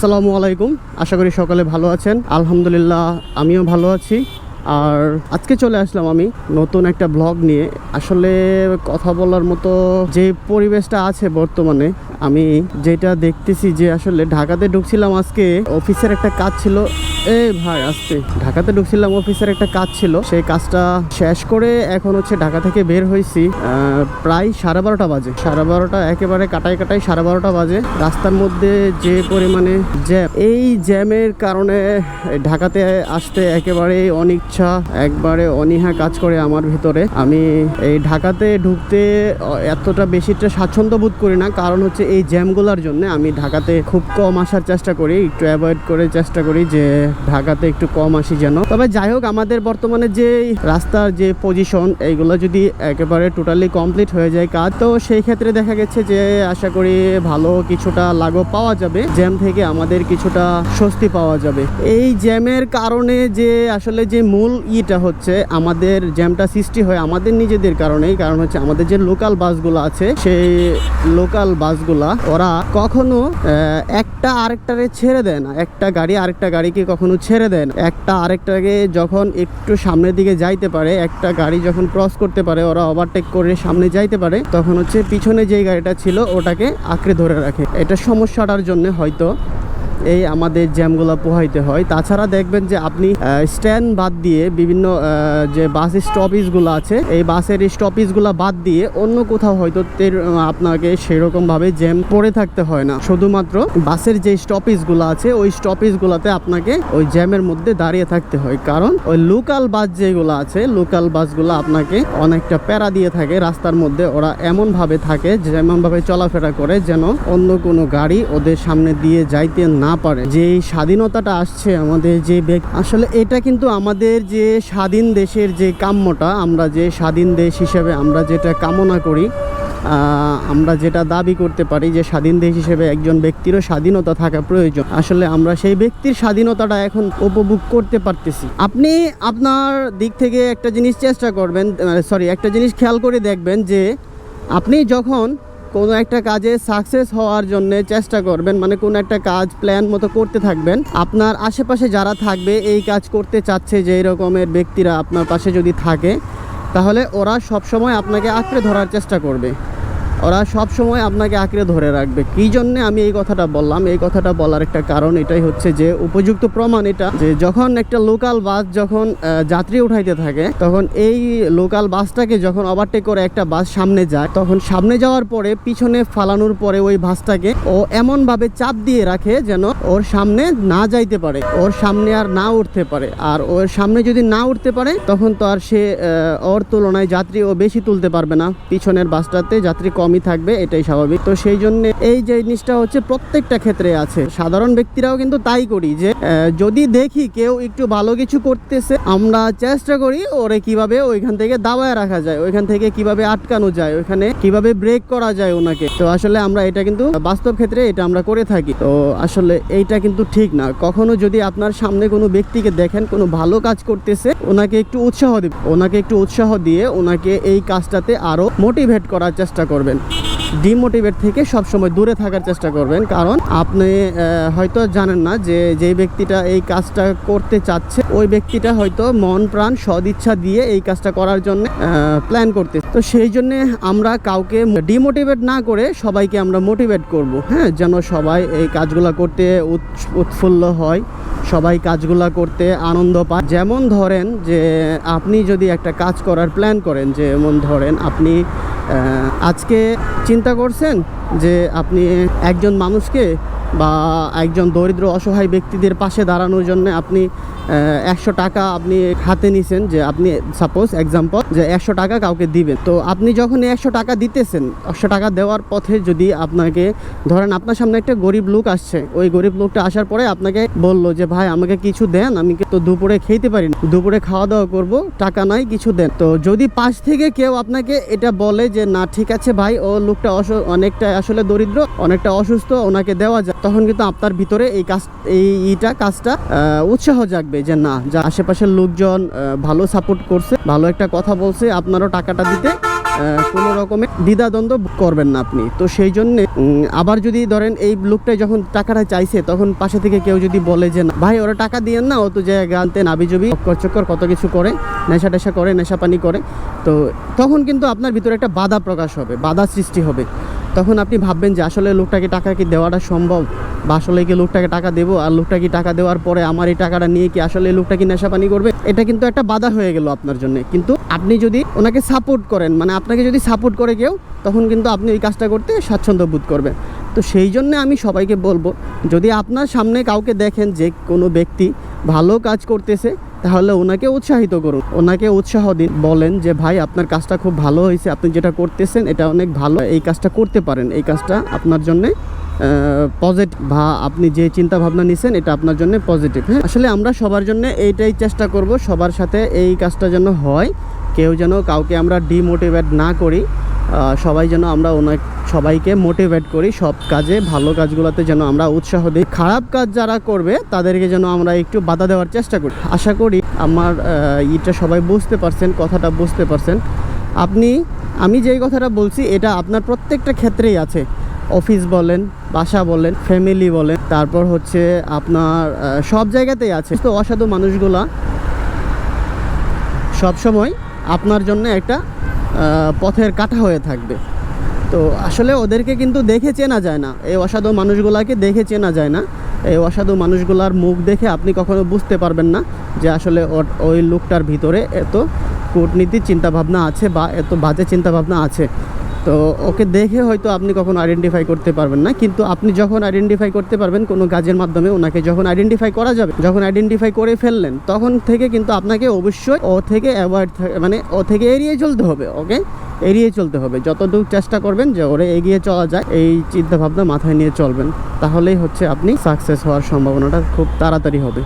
আসসালামু আলাইকুম। আশা করি সকলে ভালো আছেন। আলহামদুলিল্লাহ আমিও ভালো আছি। আর আজকে চলে আসলাম আমি নতুন একটা ব্লগ নিয়ে। আসলে কথা বলার মতো যে পরিবেশটা আছে বর্তমানে, আমি যেটা দেখতেছি যে আসলে ঢাকাতে ঢুকছিলাম আজকে, অফিসের একটা কাজ ছিল। এ ভাই, আসতে। ঢাকাতে ঢুকছিলাম, অফিসের একটা কাজ ছিল। সেই কাজটা শেষ করে এখন হচ্ছে ঢাকা থেকে বের হয়েছি প্রায় সাড়ে বারোটা বাজে। সাড়ে বারোটা একেবারে কাটাই কাটাই সাড়ে বারোটা বাজে। রাস্তার মধ্যে যে পরিমাণে জ্যাম, এই জ্যামের কারণে ঢাকাতে আসতে একেবারে অনিচ্ছা একবারে অনীহা কাজ করে আমার ভিতরে। আমি এই ঢাকাতে ঢুকতে এতটা বেশিটা স্বাচ্ছন্দ্য বোধ করি না। কারণ হচ্ছে এই জ্যামগুলোর জন্য আমি ঢাকাতে খুব কম আসার চেষ্টা করি, একটু অ্যাভয়েড করে চেষ্টা করি যে ঢাকাতে একটু কম আসি যেন। তবে যাই হোক, আমাদের বর্তমানে যে রাস্তার যে পজিশন এইগুলো যদি একেবারে টোটালি কমপ্লিট হয়ে যায় কাজ, তো সেই ক্ষেত্রে দেখা গেছে যে আশা করি ভালো কিছুটা লাঘব পাওয়া যাবে। জ্যাম থেকে আমাদের কিছুটা স্বস্তি পাওয়া যাবে। এই জ্যামের কারণে যে আসলে যে মূল ইটা হচ্ছে আমাদের জ্যামটা সৃষ্টি হয় আমাদের নিজেদের কারণেই, কারণ হচ্ছে আমাদের যে লোকাল বাসগুলো আছে, সেই লোকাল বাসগুলা ওরা কখনো একটা আরেকটারে ছেড়ে দেয় না। একটা গাড়ি আরেকটা গাড়িকে কখনো ছেড়ে দেয় না। একটা আরেকটাকে যখন একটু সামনের দিকে যাইতে পারে, একটা গাড়ি যখন ক্রস করতে পারে, ওরা ওভারটেক করে সামনে যাইতে পারে, তখন হচ্ছে পিছনে যেই গাড়িটা ছিল, ওটাকে আঁকড়ে ধরে রাখে। এটা সমস্যাটার জন্য হয়তো এই আমাদের জ্যামগুলো পোহাইতে হয়। তাছাড়া দেখবেন যে আপনি স্ট্যান্ড বাদ দিয়ে বিভিন্ন যে বাস স্টপেজগুলো আছে, এই বাসের স্টপেজগুলো বাদ দিয়ে অন্য কোথাও হয়তো আপনাকে সেরকমভাবে জ্যাম পড়ে থাকতে হয় না। শুধুমাত্র বাসের যে স্টপেজগুলো আছে, ওই স্টপেজগুলোতে আপনাকে ওই জ্যামের মধ্যে দাঁড়িয়ে থাকতে হয়। কারণ ওই লোকাল বাস যেগুলো আছে, লোকাল বাসগুলো আপনাকে অনেকটা প্যারা দিয়ে থাকে। রাস্তার মধ্যে ওরা এমনভাবে থাকে যেমনভাবে চলাফেরা করে যেন অন্য কোনো গাড়ি ওদের সামনে দিয়ে যাইতে না পারে। যে স্বাধীনতাটা আসছে আমাদের যে আসলে এটা কিন্তু আমাদের যে স্বাধীন দেশের যে কাম্যটা, আমরা যে স্বাধীন দেশ হিসেবে আমরা যেটা কামনা করি আমরা যেটা দাবি করতে পারি যে স্বাধীন দেশ হিসেবে একজন ব্যক্তিরও স্বাধীনতা থাকা প্রয়োজন। আসলে আমরা সেই ব্যক্তির স্বাধীনতাটা এখন উপভোগ করতে পারতেছি। আপনি আপনার দিক থেকে একটা জিনিস চেষ্টা করবেন সরি একটা জিনিস খেয়াল করে দেখবেন যে আপনি যখন কোনো একটা কাজে সাকসেস হওয়ার জন্য চেষ্টা করবেন মানে কোনো একটা কাজ প্ল্যান মতো করতে থাকবেন। আপনার আশেপাশে যারা থাকবে, এই কাজ করতে চাচ্ছে যে এই রকমের ব্যক্তিরা আপনার পাশে যদি থাকে, তাহলে ওরা সবসময় আপনাকে আঁকড়ে ধরার চেষ্টা করবে। ওরা সব সময় আপনাকে আঁকড়ে ধরে রাখবে। কী জন্য আমি এই কথাটা বললাম? এই কথাটা বলার একটা কারণ এটাই হচ্ছে যে, উপযুক্ত প্রমাণ এটা যে, যখন একটা লোকাল বাস যখন যাত্রী উঠাইতে থাকে, তখন এই লোকাল বাসটাকে যখন ওভারটেক করে একটা বাস সামনে যায়, তখন সামনে যাওয়ার পরে পিছনে ফালানোর পরে ওই বাসটাকে ও এমনভাবে চাপ দিয়ে রাখে যেন ওর সামনে না যাইতে পারে, ওর সামনে আর না উঠতে পারে। আর ওর সামনে যদি না উঠতে পারে, তখন তো আর সে ওর তুলনায় যাত্রী ও বেশি তুলতে পারবে না। পিছনের বাসটাতে যাত্রী কমই থাকবে, এটাই স্বাভাবিক। তো সেই জন্য এই যে জিনিসটা হচ্ছে প্রত্যেকটা ক্ষেত্রে আছে। সাধারণ ব্যক্তিরাও কিন্তু তাই করি যে যদি দেখি কেউ একটু ভালো কিছু করতেছে, আমরা চেষ্টা করি ওরে কীভাবে ওইখান থেকে দাবায় রাখা যায়, ওইখান থেকে কীভাবে আটকানো যায়, ওইখানে কীভাবে ব্রেক করা যায় ওনাকে। তো আসলে আমরা এটা কিন্তু বাস্তব ক্ষেত্রে এটা আমরা করে থাকি। তো আসলে এইটা কিন্তু ঠিক না। কখনো যদি আপনার সামনে কোনো ব্যক্তিকে দেখেন, কোনো ভালো কাজ করতেছে, ওনাকে একটু উৎসাহ দিন ওনাকে একটু উৎসাহ দিয়ে ওনাকে এই কাজটাতে আরও মোটিভেট করার চেষ্টা করবেন। ডিমোটিভেট থেকে সবসময় দূরে থাকার চেষ্টা করবেন। কারণ আপনি হয়তো জানেন না যে যে ব্যক্তিটা এই কাজটা করতে চাচ্ছে, ওই ব্যক্তিটা হয়তো মন প্রাণ সদিচ্ছা দিয়ে এই কাজটা করার জন্য প্ল্যান করতে। তো সেই জন্য আমরা কাউকে ডিমোটিভেট না করে সবাইকে আমরা মোটিভেট করব। হ্যাঁ যেন সবাই এই কাজগুলো করতে উৎফুল্ল হয়, সবাই কাজগুলা করতে আনন্দ পায়। যেমন ধরেন যে আপনি যদি একটা কাজ করার প্ল্যান করেন, যেমন ধরেন আপনি আজকে চিন্তা করছেন যে আপনি একজন মানুষকে বা একজন দরিদ্র অসহায় ব্যক্তিদের পাশে দাঁড়ানোর জন্য আপনি একশো টাকা আপনি হাতে নিছেন যে আপনি সাপোজ এক্সাম্পল যে একশো টাকা কাউকে দিবেন। তো আপনি যখন একশো টাকা দিতেছেন, একশো টাকা দেওয়ার পথে যদি আপনাকে, ধরেন আপনার সামনে একটা গরিব লোক আসছে, ওই গরিব লোকটা আসার পরে আপনাকে বলল যে, ভাই, আমাকে কিছু দেন, আমি তো দুপুরে খেতে পারি না। দুপুরে খাওয়া দাওয়া করব, টাকা নাই, কিছু দেন। তো যদি পাশ থেকে কেউ আপনাকে এটা বলে যে, না, ঠিক আছে ভাই, ও লোকটা অনেকটা আসলে দরিদ্র, অনেকটা অসুস্থ, ওনাকে দেওয়া যায় তখন কিন্তু আপনার ভিতরে এই কাজ, এই ইটা কাজটা উৎসাহ জাগবে যে না, যা আশেপাশের লোকজন ভালো সাপোর্ট করছে, ভালো একটা কথা বলছে, আপনারও টাকাটা দিতে কোনো রকমের দ্বিধাদ্বন্দ্ব করবেন না আপনি। তো সেই জন্যে আবার যদি ধরেন এই লোকটাই যখন টাকাটা চাইছে, তখন পাশে থেকে কেউ যদি বলে যে না, ভাই, ওরা টাকা দিয়েন না, ও তো জায়গা আনতে নাবিজবি চক্কর কত কিছু করে, নেশা টেশা করে নেশা পানি করে। তো তখন কিন্তু আপনার ভিতরে একটা বাধা প্রকাশ হবে, বাধা সৃষ্টি হবে। তখন আপনি ভাববেন যে আসলে লোকটাকে টাকা কি দেওয়াটা সম্ভব? বা আসলে কি লোকটাকে টাকা দেবো? আর লোকটা কি টাকা দেওয়ার পরে আমার এই টাকাটা নিয়ে কি আসলে লোকটা কি নেশা পানি করবে? এটা কিন্তু একটা বাধা হয়ে গেল আপনার জন্য। কিন্তু আপনি যদি ওনাকে সাপোর্ট করেন মানে আপনাকে যদি সাপোর্ট করে কেউ, তখন কিন্তু আপনি ওই কাজটা করতে স্বাচ্ছন্দ্য বোধ করবেন। তো সেই জন্য আমি সবাইকে বলব, যদি আপনার সামনে কাউকে দেখেন যে কোনো ব্যক্তি ভালো কাজ করতেছে তাহলে ওনাকে উৎসাহিত করুন। ওনাকে উৎসাহ দিন, বলেন যে, ভাই, আপনার কাজটা খুব ভালো হয়েছে, আপনি যেটা করতেছেন, এটা অনেক ভালো। এই কাজটা করতে পারেন। এই কাজটা আপনার জন্যে পজিটিভ বা আপনি যে চিন্তা ভাবনা নিছেন, এটা আপনার জন্য পজিটিভ হ্যাঁ? আসলে আমরা সবার জন্য এইটাই চেষ্টা করব, সবার সাথে এই কাজটা যেন হয়। কেউ যেন কাউকে আমরা ডিমোটিভেট না করি। সবাই যেন আমরা অনেক সবাইকে মোটিভেট করি সব কাজে, ভালো কাজগুলোতে যেন আমরা উৎসাহ দিই। খারাপ কাজ যারা করবে, তাদেরকে যেন আমরা একটু বাধা দেওয়ার চেষ্টা করি। আশা করি আমার ইটা সবাই বুঝতে পারছেন, কথাটা বুঝতে পারছেন। আপনি, আমি যেই কথাটা বলছি, এটা আপনার প্রত্যেকটা ক্ষেত্রেই আছে। অফিস বলেন, বাসা বলেন ফ্যামিলি বলেন, তারপর হচ্ছে আপনার সব জায়গাতেই আছে। তো অসাধু মানুষগুলা সবসময় আপনার জন্য একটা পথের কাটা হয়ে থাকবে। তো আসলে ওদেরকে কিন্তু দেখে চেনা যায় না। এই অসাধু মানুষগুলাকে দেখে চেনা যায় না। এই অসাধু মানুষগুলার মুখ দেখে আপনি কখনো বুঝতে পারবেন না যে আসলে ওই লোকটার ভিতরে এত কূটনীতির চিন্তাভাবনা আছে বা এত বাজে চিন্তাভাবনা আছে। তো ওকে দেখে হয়তো আপনি কখনো আইডেন্টিফাই করতে পারবেন না, কিন্তু আপনি যখন আইডেন্টিফাই করতে পারবেন কোনো কাজের মাধ্যমে ওনাকে যখন আইডেন্টিফাই করা যাবে, যখন আইডেন্টিফাই করে ফেললেন, তখন থেকে কিন্তু আপনাকে অবশ্যই ও থেকে অ্যাভয়েড মানে ও থেকে এড়িয়ে চলতে হবে, ওকে? এড়িয়ে চলতে হবে। যতটুকু চেষ্টা করবেন যে ওরে এগিয়ে চলা যায়, এই চিন্তাভাবনা মাথায় নিয়ে চলবেন। তাহলেই হচ্ছে আপনি সাকসেস হওয়ার সম্ভাবনাটা খুব তাড়াতাড়ি হবে।